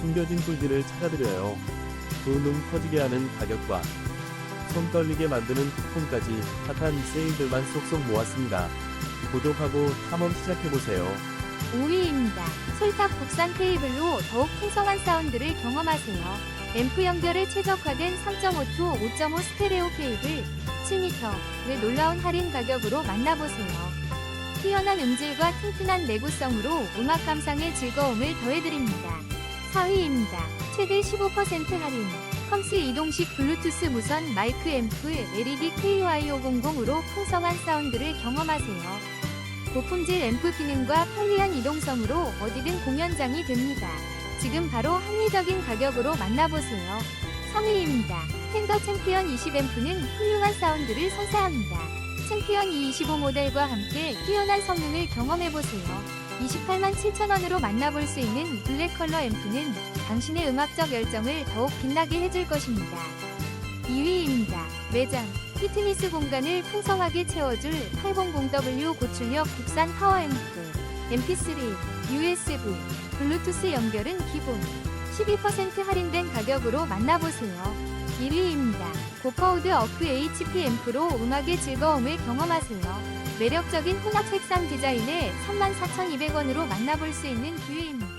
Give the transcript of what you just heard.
숨겨진 꿀들을 찾아드려요. 두눈 터지게 하는 가격과 손 떨리게 만드는 쿠폰까지 핫한 세일들만 쏙쏙 모았습니다. 구독하고 탐험 시작해보세요. 5위입니다. 솔탑 국산 테이블로 더욱 풍성한 사운드를 경험하세요. 앰프 연결에 최적화된 3.5투 5.5 스테레오 케이블 7m를 놀라운 할인 가격으로 만나보세요. 뛰어난 음질과 튼튼한 내구성으로 음악 감상의 즐거움을 더해드립니다. 4위입니다. 최대 15% 할인. 컴스 이동식 블루투스 무선 마이크 앰프 LED KY500으로 풍성한 사운드를 경험하세요. 고품질 앰프 기능과 편리한 이동성으로 어디든 공연장이 됩니다. 지금 바로 합리적인 가격으로 만나보세요. 3위입니다. 팬더 챔피언 20 앰프는 훌륭한 사운드를 선사합니다. 챔피언 E25 모델과 함께 뛰어난 성능을 경험해보세요. 28만 7천원으로 만나볼 수 있는 블랙 컬러 앰프는 당신의 음악적 열정을 더욱 빛나게 해줄 것입니다. 2위입니다. 매장 피트니스 공간을 풍성하게 채워줄 800W 고출력 국산 파워 앰프 MP3, USB, 블루투스 연결은 기본 12% 할인된 가격으로 만나보세요. 1위입니다. 고퍼우드 어크 HP 앰프로 음악의 즐거움을 경험하세요. 매력적인 혼합 색상 디자인에 34,200원으로 만나볼 수 있는 기회입니다.